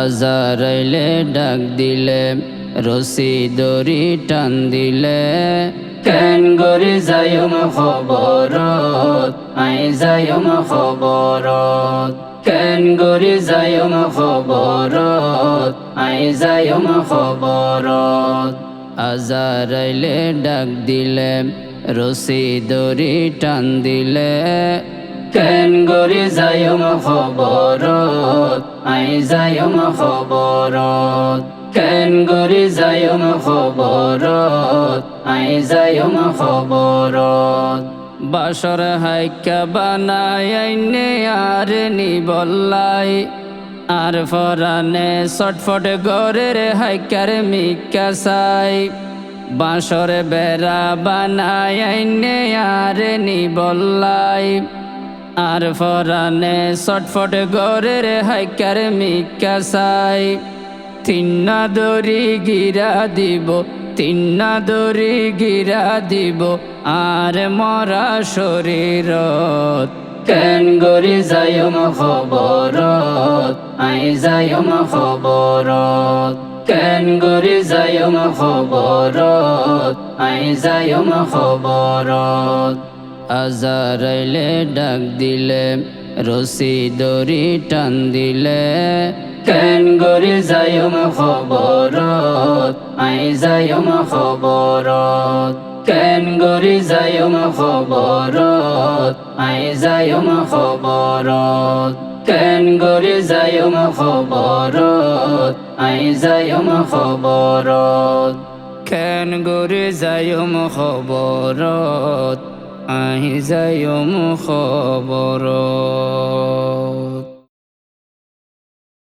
আজারাইলে ডাক দিলে, রসি দড়ি টান দিলে। কেন গরি যায়ম খবরত, আই যায়ম খবরত। কেন গরি যায়ম খবরত, আই যায়ম খবরত। আজারাইলে ডাক দিলে, রসি দড়ি টান দিলে। কেন গরি যায়ম খবরত? আই যায়ম খবরত। কেন গরি যায়ম খবরত? আই যায়ম খবরত। বাসর হাইকা বানাইনে আর নিবল্লাই আর ফরানে চটফট গরের হাইকার মিকা সাই। বেড়া বানাইনে আর নিবল্লাই আর ফরানে চটফট গরের হাইকার মিকা সাই। তিন্না দড়ি গিরা দিব, তিন্না দড়ি গিরা দিব, আর মরা শরীরত। কেন গরি যায়ম খবরত, আই যায়ম খবরত। কেন গরি যায়ম খবরত, আই যায়ম খবরত। আজারাইলে ডাক দিলে, রসি দড়ি টান দিলে। কেন গরি যায়ম খবরত, আই যায়ম খবরত। কেন গরি যায়ম খবরত, আই যায়ম খবরত। কেন গরি যায়ম খবরত, আই যায়ম খবরত। কেন গরি যায়ম খবরত। আহি যায়ম খবরত